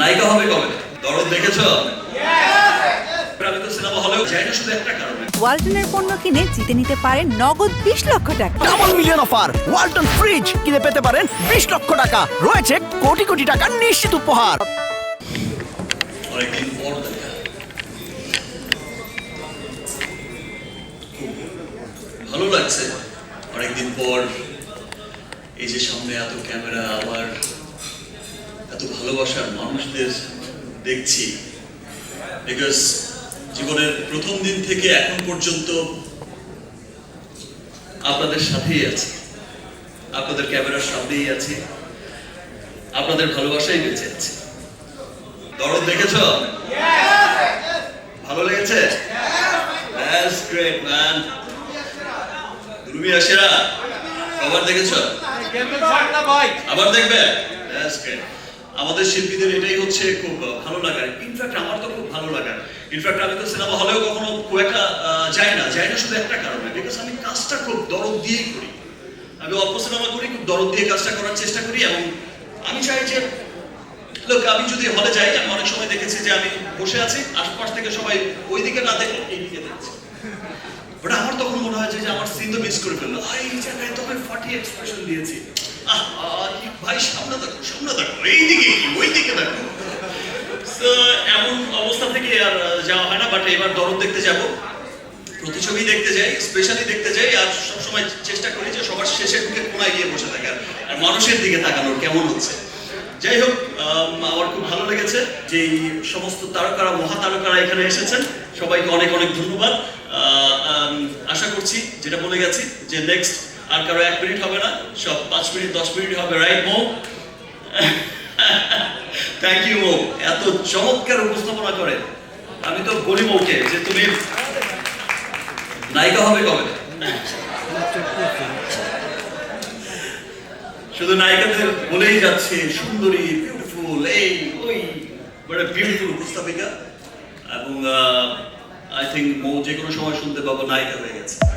নায়িকা হবে কবে? দরদ দেখেছ? আমি তো সিনেমা হলেও যাই না শুধু একটা কারণে। ওয়ালটনের পণ্য কিনে জিতে নিতে পারেন নগদ বিশ লক্ষ টাকা। Double million offer Walton fridge কিনে পেতে পারেন বিশ লক্ষ টাকা। রয়েছে কোটি কোটি টাকার নিশ্চিত উপহার। অনেকদিন পর দেখা। ভালো লাগছে। অনেকদিন পর এই যে সামনে এত ক্যামেরা আবার ভালোবাসার মানুষদের দেখছি। বিকজ জীবনের প্রথম দিন থেকে এখন পর্যন্ত আপনাদের সাথেই আছি। আপনাদের ক্যামেরার সামনেই আছি। আপনাদের ভালোবাসাই বেঁচে আছে। দরদ দেখেছ? ভালো লেগেছে? That's great, man. আবার দেখেছ আবার দেখবে? That's great. আমাদের শিল্পীদের এটাই হচ্ছে খুব ভালো লাগার। ইনফ্যাক্ট আমার তো খুব ভালো লাগার। ইনফ্যাক্ট আমি তো সিনেমা হলেও কখনো খুব একটা যাই না। যাই না শুধু একটা কারণে বিকজ আমি কাজটা খুব দরদ দিয়েই করি। আমি অল্প সিনেমা করি খুব দরদ দিয়ে কাজটা করার চেষ্টা করি এবং আমি চাই যে লোক আমি যদি হলে যাই আমি অনেক সময় দেখেছি যে আমি বসে আছি আশপাশ থেকে সবাই ওই দিকে না দেখে এই দিকে দেখছে। বাট আমার তখন মনে হয় যে আমার সিন তো মিস করে ফেলল। এই জায়গায় তো আমি ফাটি এক্সপ্রেশন দিয়েছি। আহ, ভাই সামনে দেখো সামনে দেখো এই দিকে কি ওই দিকে দেখো So, এমন অবস্থা থেকে আর যাওয়া হয় না বাট এবার দরদ দেখতে যাব। প্রতিছবি দেখতে যাই স্পেশালি দেখতে যাই, আর সবসময় চেষ্টা করি যে সবার শেষে ঢুকে কোনায় গিয়ে বসে থাকার, আর মানুষের দিকে তাকানোর, কেমন হচ্ছে। যাই হোক আমার খুব ভালো লেগেছে যে সমস্ত তারকারা মহা তারকারা এখানে এসেছেন। সবাইকে অনেক অনেক ধন্যবাদ। আশা করছি, যেটা বলে গেছি, যে নেক্সট আর কারও এক মিনিট হবে না, সব পাঁচ মিনিট, দশ মিনিট হবে রাইট মো থ্যাংক ইউ এত চমৎকার উপস্থাপনা আমি তো বলি যে তুমি নায়িকা হবে কবে? শুধু নায়িকাদের বলেই যাচ্ছে, সুন্দরী বিউটিফুল এই, ওই, বড় বিউটিফুল উপস্থাপিকা। এবং আই থিঙ্ক মৌ যে কোনো সময় শুনতে পাবো, নায়িকা হয়ে গেছে।